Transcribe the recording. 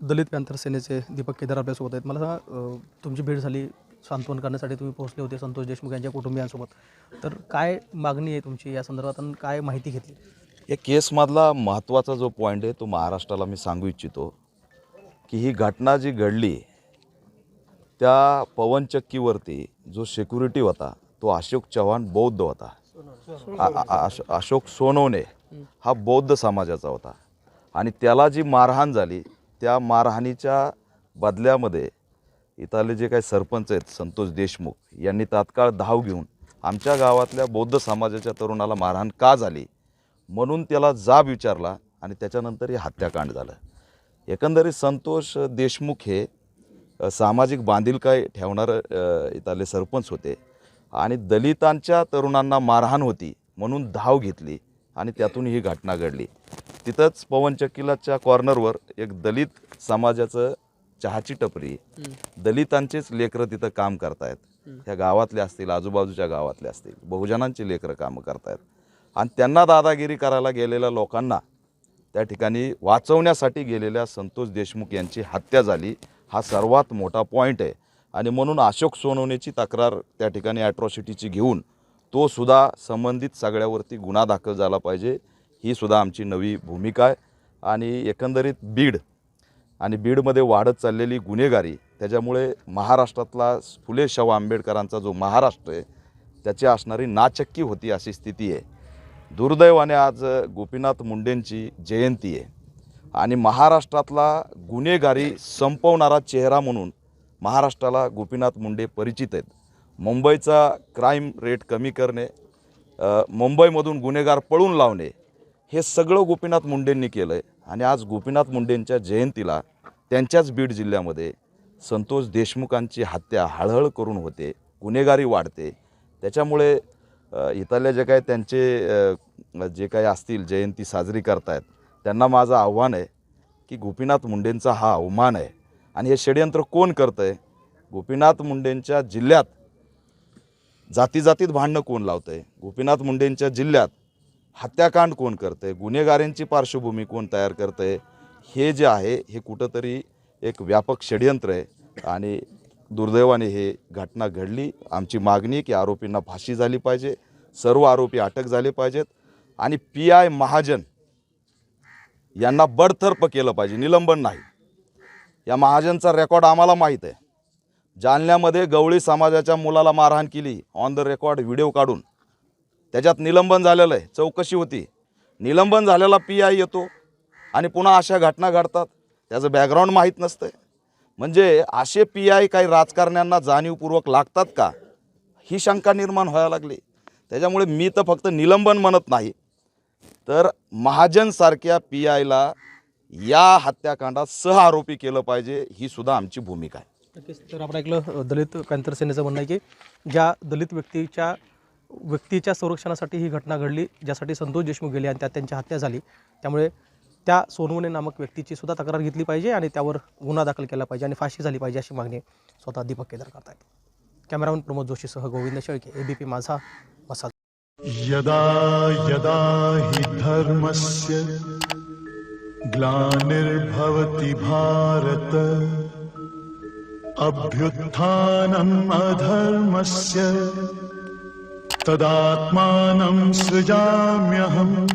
दलित panther सेनेचे दीपक केदार आपल्यासोबत आहेत. मला सांगा अ, तुमची भेट झाली सांत्वन करण्यासाठी तुम्ही पोहोचले होते संतोष देशमुख यांच्या कुटुंबियांसोबत. तर काय मागणी आहे तुमची या संदर्भात आणि काय माहिती घेतली? या केसमधला महत्त्वाचा जो पॉईंट आहे तो महाराष्ट्राला मी सांगू इच्छितो की ही घटना जी घडली त्या पवनचक्कीवरती जो सिक्युरिटी होता तो अशोक चव्हाण बौद्ध होता. आ- आ- अश- अशोक सोनवणे हा बौद्ध समाजाचा होता. आणि त्याला जी मारहाण झाली त्या मारहाणीच्या बदल्यामध्ये इथले जे काही सरपंच आहेत संतोष देशमुख यांनी तात्काळ धाव घेऊन आमच्या गावातल्या बौद्ध समाजाच्या तरुणाला मारहाण का झाली म्हणून त्याला जाब विचारला आणि त्याच्यानंतर हे हत्याकांड झालं. एकंदरीत संतोष देशमुख हे सामाजिक बांधिलकाय ठेवणारं इथले सरपंच होते आणि दलितांच्या तरुणांना मारहाण होती म्हणून धाव घेतली आणि त्यातून ही घटना घडली. तिथंच पवनचक्कीलाच्या कॉर्नरवर एक दलित समाजाचं चहाची टपरी दलितांचेच लेकरं तिथं काम करतायत. ह्या गावातले असतील आजूबाजूच्या गावातले असतील बहुजनांची लेकरं कामं करतायत. आणि त्यांना दादागिरी करायला गेलेल्या लोकांना त्या ठिकाणी वाचवण्यासाठी गेलेल्या संतोष देशमुख यांची हत्या झाली. हा सर्वात मोठा पॉईंट आहे. आणि म्हणून अशोक सोनवणेची तक्रार त्या ठिकाणी ॲट्रॉसिटीची घेऊन तो सुद्धा संबंधित सगळ्यावरती गुन्हा दाखल झाला पाहिजे. ही सुद्धा आमची नवी भूमिका आहे. आणि एकंदरीत बीड आणि बीडमध्ये वाढत चाललेली गुन्हेगारी त्याच्यामुळे महाराष्ट्रातला फुले शाहू आंबेडकरांचा जो महाराष्ट्र आहे त्याची असणारी नाचक्की होती अशी स्थिती आहे. दुर्दैवाने आज गोपीनाथ मुंडेंची जयंती आहे. आणि महाराष्ट्रातला गुन्हेगारी संपवणारा चेहरा म्हणून महाराष्ट्राला गोपीनाथ मुंडे परिचित आहेत. मुंबईचा क्राईम रेट कमी करणे मुंबईमधून गुन्हेगार पळून लावणे हे सगळं गोपीनाथ मुंडेंनी केलं आहे आणि आज गोपीनाथ मुंडेंच्या जयंतीला त्यांच्याच बीड जिल्ह्यामध्ये संतोष देशमुखांची हत्या हळहळ करून होते गुन्हेगारी वाढते. त्याच्यामुळे इथल्या जे काय त्यांचे जे काही असतील जयंती साजरी करतायत त्यांना माझं आव्हान आहे की गोपीनाथ मुंडेंचा हा अवमान आहे. आणि हे षडयंत्र कोण करतं आहे गोपीनाथ मुंडेंच्या जिल्ह्यात जाती जातीत भांडणं कोण लावतं आहे गोपीनाथ मुंडेंच्या जिल्ह्यात हत्याकांड कोण करतं आहे गुन्हेगारांची पार्श्वभूमी कोण तयार करतं आहे हे जे आहे हे कुठंतरी एक व्यापक षडयंत्र आहे आणि दुर्दैवाने हे घटना घडली. आमची मागणी की आरोपींना फाशी झाली पाहिजे सर्व आरोपी अटक झाले पाहिजेत आणि पी आय महाजन यांना बडतर्फ केलं पाहिजे निलंबन नाही. या महाजनचा रेकॉर्ड आम्हाला माहीत आहे. जालन्यामध्ये गवळी समाजाच्या मुलाला मारहाण केली. ऑन द रेकॉर्ड व्हिडिओ काढून त्याच्यात निलंबन झालेलं आहे. चौकशी होती. निलंबन झालेला पी आय येतो आणि पुन्हा अशा घटना घडतात. त्याचं बॅकग्राऊंड माहीत नसतं म्हणजे असे पी आय काही राजकारण्यांना जाणीवपूर्वक लागतात का? ही शंका निर्माण व्हायला लागली. त्याच्यामुळे मी तर फक्त निलंबन म्हणत नाही. तर महाजनसारख्या पी आयला या हत्याकांडात सह आरोपी केलं पाहिजे ही सुद्धा आमची भूमिका आहे. नक्कीच. तर आपण ऐकलं दलित पॅंथर सेनेचं म्हणणं आहे की ज्या दलित व्यक्तीच्या व्यक्तीच्या संरक्षणासाठी ही घटना घडली ज्यासाठी संतोष देशमुख गेले आणि त्यात त्यांची हत्या झाली. त्यामुळे त्या सोनवणे नामक व्यक्तीची सुद्धा तक्रार घेतली पाहिजे आणि त्यावर गुन्हा दाखल केला पाहिजे आणि फाशी झाली पाहिजे अशी मागणी स्वतः दीपक केदार करत आहेत कॅमेरामन प्रमोद जोशीसह गोविंद शेळके एबीपी माझा मसाज. यदा यदा हि धर्मस्य ग्लानिर्भवति भारत अभ्युत्थानम् अधर्मस्य तदात्मानं सृजाम्यहम्।